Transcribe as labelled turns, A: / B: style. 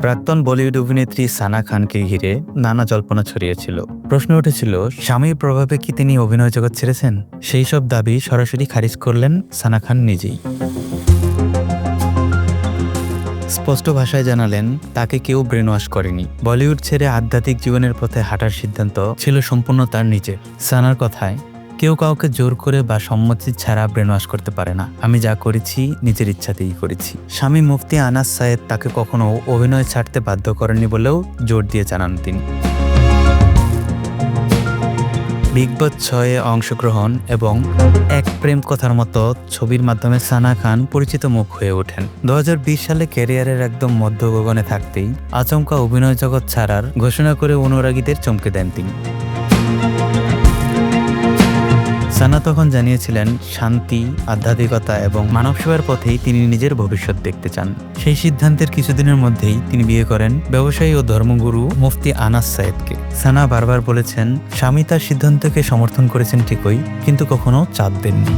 A: প্রাক্তন বলিউড অভিনেত্রী সানা খানকে ঘিরে নানা জল্পনা ছড়িয়েছিল। প্রশ্ন উঠেছিল, স্বামীর প্রভাবে কি তিনি অভিনয় জগৎ ছেড়েছেন? সেই সব দাবি সরাসরি খারিজ করলেন সানা খান নিজেই। স্পষ্ট ভাষায় জানালেন, তাকে কেউ ব্রেন ওয়াশ করেনি। বলিউড ছেড়ে আধ্যাত্মিক জীবনের পথে হাঁটার সিদ্ধান্ত ছিল সম্পূর্ণ তার নিজের। সানার কথায় কেউ কাউকে জোর করে বা সম্মতি ছাড়া ব্রেনওয়াশ করতে পারে না। আমি যা করেছি, নিজের ইচ্ছাতেই করেছি। স্বামী মুফতি আনাস সায়েদ তাকে কখনো অভিনয় ছাড়তে বাধ্য করেননি বলেও জোর দিয়ে জানান তিনি। বিগ বস ছয়ে অংশগ্রহণ এবং এক প্রেম কথার মতো ছবির মাধ্যমে সানা খান পরিচিত মুখ হয়ে ওঠেন। দু হাজার বিশ সালে ক্যারিয়ারের একদম মধ্য গগনে থাকতেই আচমকা অভিনয় জগৎ ছাড়ার ঘোষণা করে অনুরাগীদের চমকে দেন তিনি। তখন জানিয়েছিলেন, শান্তি, আধ্যাত্মিকতা এবং মানব সেবার পথেই তিনি নিজের ভবিষ্যৎ দেখতে চান। সেই সিদ্ধান্তের কিছুদিনের মধ্যেই তিনি বিয়ে করেন ব্যবসায়ী ও ধর্মগুরু মুফতি আনাস সাহেবকে। সানা বারবার বলেছেন, স্বামী তার সিদ্ধান্তকে সমর্থন করেছেন ঠিকই, কিন্তু কখনো চাপ দেননি।